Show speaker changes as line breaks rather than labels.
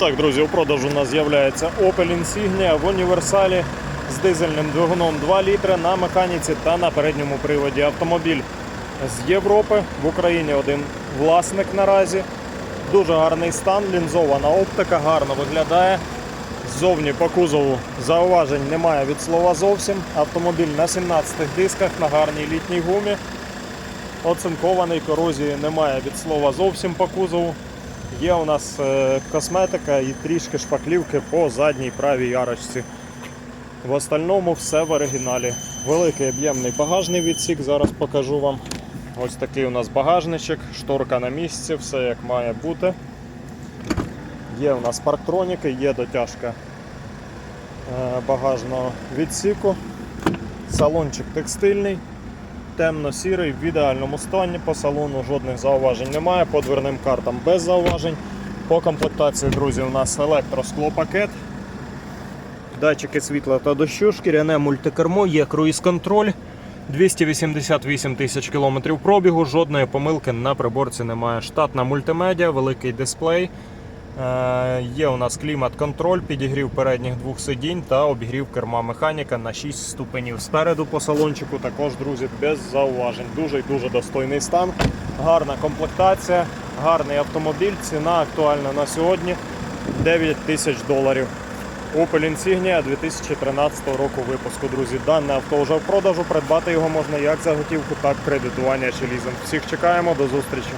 Так, друзі, у продажу у нас з'являється Opel Insignia в універсалі з дизельним двигуном 2 літри на механіці та на передньому приводі. Автомобіль з Європи. В Україні один власник наразі. Дуже гарний стан, лінзована оптика, гарно виглядає. Ззовні по кузову зауважень немає від слова зовсім. Автомобіль на 17 дисках на гарній літній гумі. Оцинкований, корозії немає від слова зовсім по кузову. Є у нас е, косметика і трішки шпаклівки по задній правій арочці. В остальному все в оригіналі. Великий об'ємний багажний відсік, зараз покажу вам. Ось такий у нас багажничок, шторка на місці, все як має бути. Є у нас парктроніки, є дотяжка е, багажного відсіку. Салончик текстильний, темно-сірий, в ідеальному стані. По салону жодних зауважень немає. По дверним картам без зауважень. По комплектації, друзі, у нас електросклопакет. Датчики світла та дощу, шкіряне мультикермо, є круїз-контроль. 288 тисяч кілометрів пробігу, жодної помилки на приборці немає. Штатна мультимедіа, великий дисплей. Е, є у нас клімат-контроль, підігрів передніх двох сидінь та обігрів керма механіка на 6 ступенів. Спереду по салончику також, друзі, без зауважень. Дуже і дуже достойний стан. Гарна комплектація, гарний автомобіль. Ціна актуальна на сьогодні 9 тисяч доларів. Opel Insignia 2013 року випуску, друзі. Дане авто вже в продажу. Придбати його можна як за готівку, так і кредитування чи лізинг. Всіх чекаємо, до зустрічі.